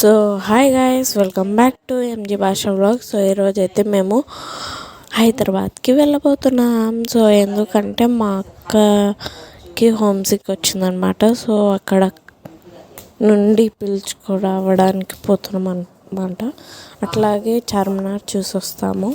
So hi guys welcome back to MG Bhasha blog so ఈరోజు అయితే మేము హైదరాబాద్కి వెళ్ళబోతున్నాం. సో ఎందుకంటే మా అక్కకి హోమ్ సిక్ వచ్చిందనమాట సో అక్కడ నుండి పిలుచుకురావడానికి పోతున్నాం అనమాట అట్లాగే చార్మినార్ చూసి వస్తాము.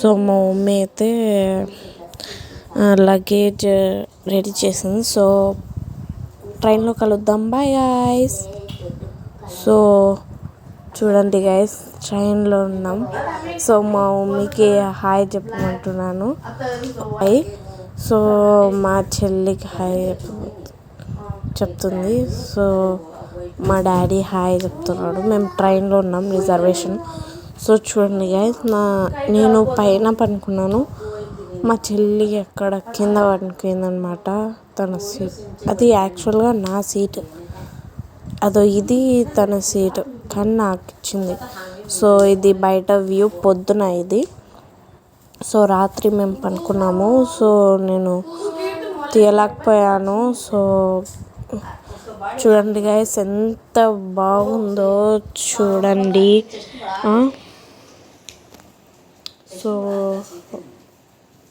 సో మా మమ్మీ అయితే లగేజ్ రెడీ చేసింది. సో ట్రైన్లో కలుద్దాం. బాయ్ గాయస్ సో చూడండి గైస్ ట్రైన్లో ఉన్నాం. సో మా మమ్మీకి హాయ్ చెప్పమంటున్నాను. హాయ్ సో మా చెల్లికి హాయ్ చెప్తుంది. సో మా డాడీ హాయ్ చెప్తున్నాడు. మేము ట్రైన్లో ఉన్నాం రిజర్వేషన్ సో చూడండి గైస్ నా నేను పైన పనుకున్నాను మా చెల్లి అక్కడ కింద పనుకుందనమాట తన సీట్ అది యాక్చువల్గా నా సీట్ అదో ఇది తన సీట్ కానీ నాకు ఇచ్చింది. సో ఇది బయట వ్యూ పొద్దున ఇది. సో రాత్రి మేము పనుకున్నాము. సో నేను తీయలేకపోయాను. సో చూడండి గైస్ ఎంత బాగుందో చూడండి. సో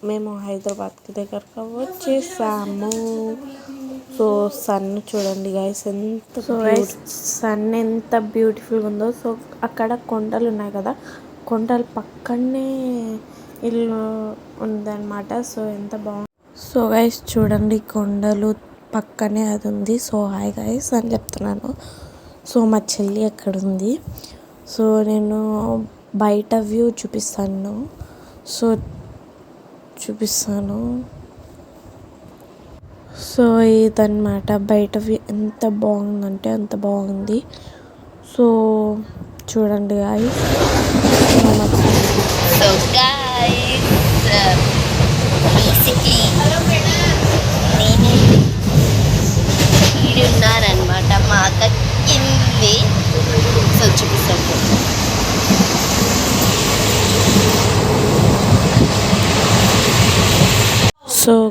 మేము హైదరాబాద్కి దగ్గరకు వచ్చేసాము. సో సన్ చూడండి గైస్ ఎంత సన్ ఎంత బ్యూటిఫుల్గా ఉందో. సో అక్కడ కొండలు ఉన్నాయి కదా కొండలు పక్కనే ఇల్లు ఉందన్నమాట. సో ఎంత బాగుంది. సో గైస్ చూడండి కొండలు పక్కనే అది ఉంది. సో హాయ్ గైస్ అని చెప్తున్నాను. సో మా చెల్లి అక్కడ ఉంది సో నేను బయట వ్యూ చూపిస్తాను. సో చూపిస్తాను. సో ఇదన్నమాట. బయట ఎంత బాగుందంటే అంత బాగుంది. సో చూడండి గాయ సో బేసిక్లీ నేను మా అక్క కింది సో చూపిస్తాను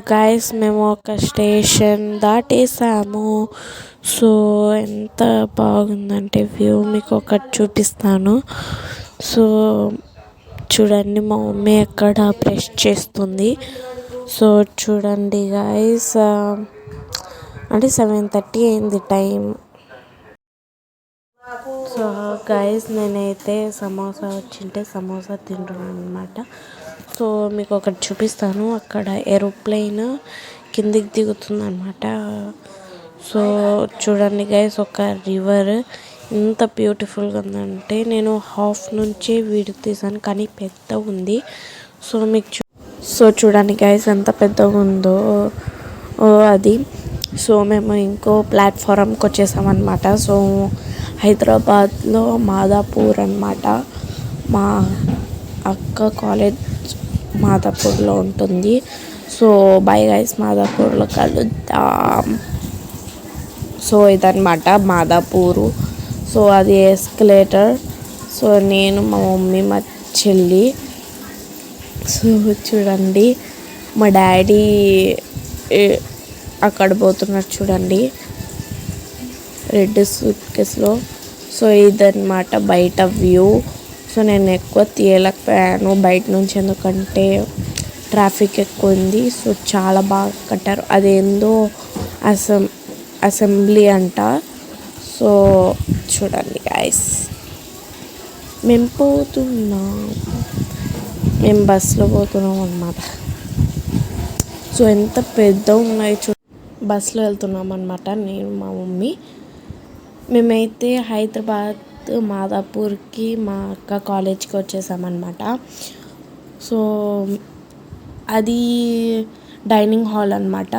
సో గాయస్ మేము ఒక స్టేషన్ దాటేసాము. సో ఎంత బాగుందంటే వ్యూ మీకు ఒకటి చూపిస్తాను. సో చూడండి మా మమ్మీ ఎక్కడ బ్రష్ చేస్తుంది. సో చూడండి గాయస్ అంటే సెవెన్ థర్టీ అయింది టైం సో గాయస్ నేనైతే సమోసా వచ్చింటే సమోసా తింటున్నాను అనమాట సో మీకు ఒకటి చూపిస్తాను. అక్కడ ఏరోప్లేన్ కిందికి దిగుతుంది అనమాట సో చూడండి గైస్ ఒక రివర్ ఎంత బ్యూటిఫుల్గా ఉందంటే నేను హాఫ్ నుంచే వీడియో తీసాను కానీ పెద్ద ఉంది. సో మీకు చూ సో చూడండి గైస్ ఎంత పెద్దగా ఉందో అది. సో మేము ఇంకో ప్లాట్ఫారంకి వచ్చేసామన్నమాట. సో హైదరాబాద్లో మాదాపూర్ అనమాట మా అక్క కాలేజ్ మాదాపూర్లో ఉంటుంది. సో బై గైస్ మాదాపూర్లో కలుద్దాం. సో ఇదనమాట మాదాపూరు. సో అది ఎస్కలేటర్ సో నేను మా మమ్మీ మా చెల్లి. సో చూడండి మా డాడీ అక్కడ పోతున్నారు చూడండి. రెడ్ సూట్ కేసులో సో ఇదన్నమాట బయట వ్యూ సో నేను ఎక్కువ తీయలేకపోయాను. బయట నుంచి ఎందుకంటే ట్రాఫిక్ ఎక్కువ ఉంది. సో చాలా బాగా కట్టారు. అదేందో అసెం అసెంబ్లీ అంట. సో చూడండి గాయస్ మేము పోతున్నాం. మేము బస్సులో పోతున్నాం అనమాట సో ఎంత పెద్ద ఉన్నాయి చూ బస్సులో వెళ్తున్నాం అనమాట నేను మా మమ్మీ. మేమైతే హైదరాబాద్ మాదాపూర్కి మా అక్క కాలేజ్కి వచ్చేసామన్నమాట. సో అది డైనింగ్ హాల్ అనమాట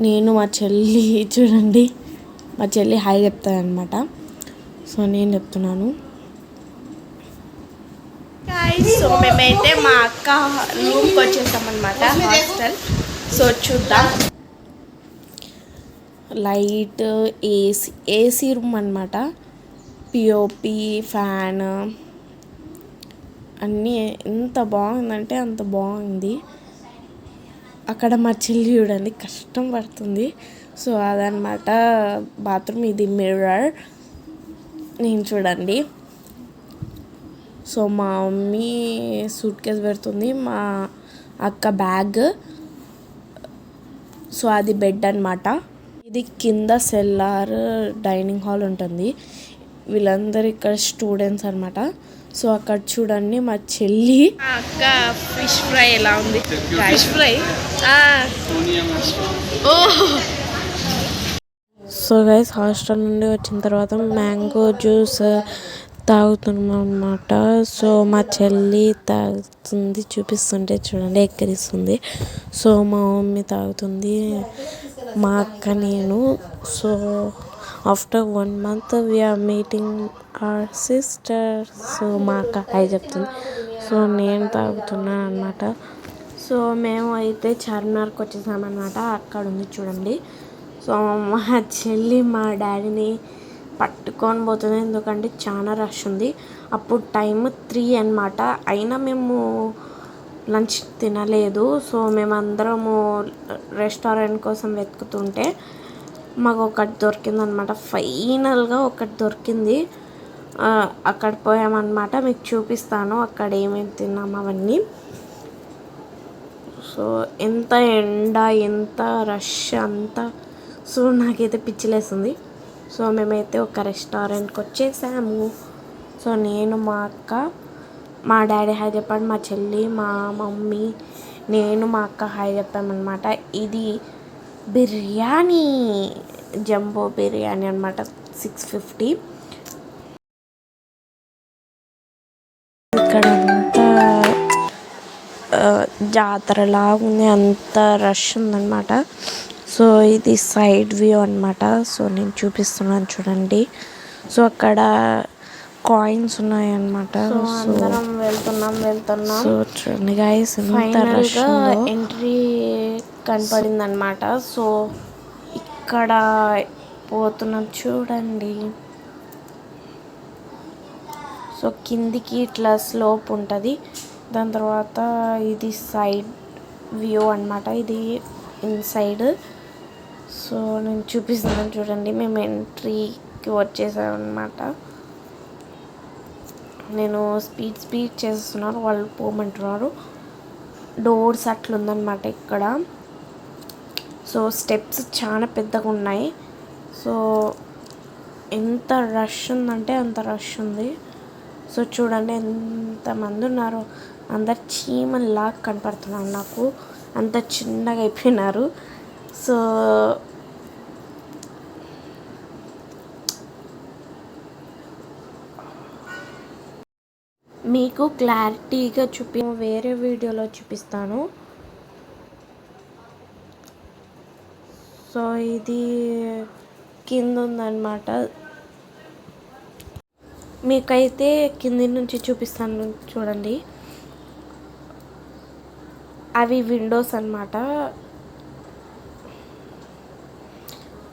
నేను మా చెల్లి చూడండి మా చెల్లి హాయ్ చెప్తానమాట సో నేను చెప్తున్నాను. సో మేమైతే మా అక్క రూమ్కి వచ్చేసామన్నమాట హాస్టల్. సో చూద్దాం. లైట్ ఏసీ ఏసీ రూమ్ అనమాట పిఓపి ఫ్యాన్ అన్నీ ఎంత బాగుందంటే అంత బాగుంది. అక్కడ మా చెల్లి చూడండి కష్టం పడుతుంది. సో అదనమాట బాత్రూమ్ ఇది మిర్రర్ నేను చూడండి. సో మా మమ్మీ సూట్ కేస్ పెడుతుంది మా అక్క బ్యాగ్ సో అది బెడ్ అన్నమాట. ఇది కింద సెల్లార్ డైనింగ్ హాల్ ఉంటుంది. వీళ్ళందరూ ఇక్కడ స్టూడెంట్స్ అన్నమాట. సో అక్కడ చూడండి మా చెల్లి. అక్క ఫిష్ ఫ్రై ఎలా ఉంది? Fish fry? ఓ. సో గైస్ హాస్టల్ నుండి వచ్చిన తర్వాత మ్యాంగో జ్యూస్ తాగుతున్నాం అనమాట సో మా చెల్లి తాగుతుంది చూపిస్తుంటే చూడండి ఎక్కరిస్తుంది. సో మా మమ్మీ తాగుతుంది మా అక్క నేను. So after one month we are meeting our sister so మా అక్క. హాయ్ చెప్తుంది. సో నేను తాగుతున్నాను అనమాట సో మేము అయితే చార్మినార్కి వచ్చేసామన్నమాట అక్కడ ఉంది చూడండి. సో మా చెల్లి మా డాడీని పట్టుకొని పోతుంది. ఎందుకంటే చాలా రష్ ఉంది. అప్పుడు టైం త్రీ అనమాట అయినా మేము లంచ్ తినలేదు. సో మేమందరము రెస్టారెంట్ కోసం వెతుకుతుంటే మాకు ఒకటి దొరికిందనమాట. ఫైనల్గా ఒకటి దొరికింది. అక్కడ పోయామన్నమాట మీకు చూపిస్తాను అక్కడ ఏమేమి తిన్నాము అవన్నీ. సో ఎంత ఎండ ఎంత రష్ అంతా సో నాకైతే పిచ్చిలేస్తుంది సో మేమైతే ఒక రెస్టారెంట్కి వచ్చేసాము. సో నేను మా అక్క మా డాడీ హాయ్ చెప్పాడు మా చెల్లి మా మమ్మీ నేను మా అక్క హాయ్ చెప్పామన్నమాట ఇది బిర్యానీ జంబో బిర్యానీ అనమాట సిక్స్ ఫిఫ్టీ ఇక్కడ అంతా జాతరలా ఉంది అంత రష్ ఉందన్నమాట. సో ఇది సైడ్ వ్యూ అన్నమాట. సో నేను చూపిస్తున్నాను చూడండి. సో అక్కడ కాయిన్స్ ఉన్నాయన్నమాట. సో అందరం వెళ్తున్నాం వెళ్తున్నాం. సో చూడండి గైస్ ఎంత రష్ ఎంట్రీ కనపడింది అనమాట సో ఇక్కడ పోతున్నాం చూడండి. సో కిందికి ఇట్లా స్లోప్ ఉంటుంది. దాని తర్వాత ఇది సైడ్ వ్యూ అనమాట ఇది ఇన్సైడ్ సో నేను చూపిస్తున్నాను చూడండి. మేము ఎంట్రీకి వచ్చేసాం అనమాట నేను స్పీడ్ స్పీడ్ చేస్తున్నారు. వాళ్ళు పోమంటున్నారు. డోర్స్ అట్లుందనమాట ఇక్కడ. సో స్టెప్స్ చాలా పెద్దగా ఉన్నాయి. సో ఎంత రష్ ఉందంటే అంత రష్ ఉంది. సో చూడండి ఎంతమంది ఉన్నారు. అందరు చీమల్లా కనపడుతున్నారు నాకు. అంత చిన్నగా అయిపోయినారు. సో మీకు క్లారిటీగా చూపి వేరే వీడియోలో చూపిస్తాను. సో ఇది కింద ఉందన్నమాట. మీకైతే కింది నుంచి చూపిస్తాను చూడండి. అవి విండోస్ అన్నమాట.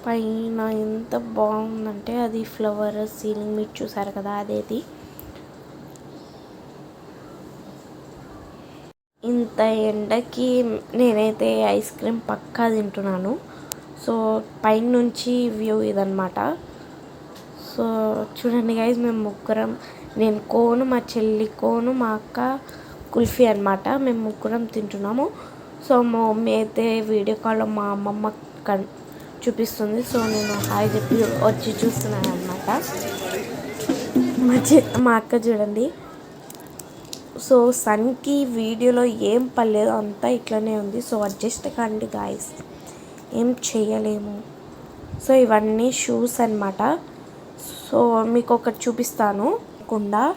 పైన ఎంత బాగుందంటే అది ఫ్లవర్ సీలింగ్ మీరు చూసారు కదా అదేది. ఇంత ఎండకి నేనైతే ఐస్ క్రీమ్ పక్కా తింటున్నాను. సో పైన నుంచి వ్యూ ఇదనమాట సో చూడండి గైజ్ మేము ముగ్గురం నేను కోను మా చెల్లి కోను మా అక్క కుల్ఫీ అనమాట మేము ముగ్గురం తింటున్నాము. సో మా మమ్మీ అయితే వీడియో కాల్లో మా అమ్మమ్మ కన్ చూపిస్తుంది. సో నేను హాయ్ చెప్పి వచ్చి చూస్తున్నాను అనమాట మా చె మా అక్క చూడండి. సో సన్కి వీడియోలో ఏం పర్లేదు అంతా ఇట్లనే ఉంది. సో అడ్జస్ట్ కండి గాయస్ ఏం చేయలేము సో ఇవన్నీ షూస్ అన్నమాట. సో మీకు ఒకటి చూపిస్తాను. కుండా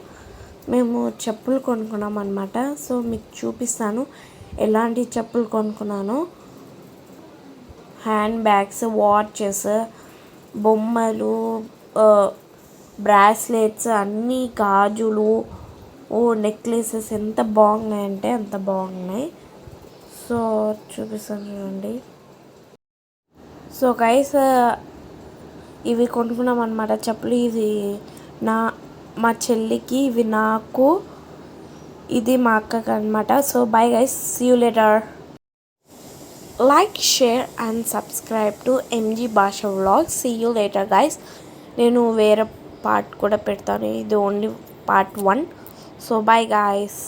మేము చెప్పులు కొనుక్కున్నాం అనమాట సో మీకు చూపిస్తాను. ఎలాంటి చెప్పులు కొనుక్కున్నాను. హ్యాండ్ బ్యాగ్స్ వాచెస్ బొమ్మలు బ్రాస్లెట్స్ అన్నీ గాజులు. ఓ నెక్లెసెస్ ఎంత బాగున్నాయంటే అంత బాగున్నాయి. సో చూపిస్తాను చూడండి. సో గైస్ uh, ఇవి కొనుక్కున్నాం అనమాట చెప్పులు ఇది నా మా చెల్లికి ఇవి నాకు ఇది మా అక్కకి అనమాట so bye guys see you later like share and subscribe to MG Bhasha vlog see you later guys నేను వేరే పార్ట్ కూడా పెడతాను. ఇది only part one so bye guys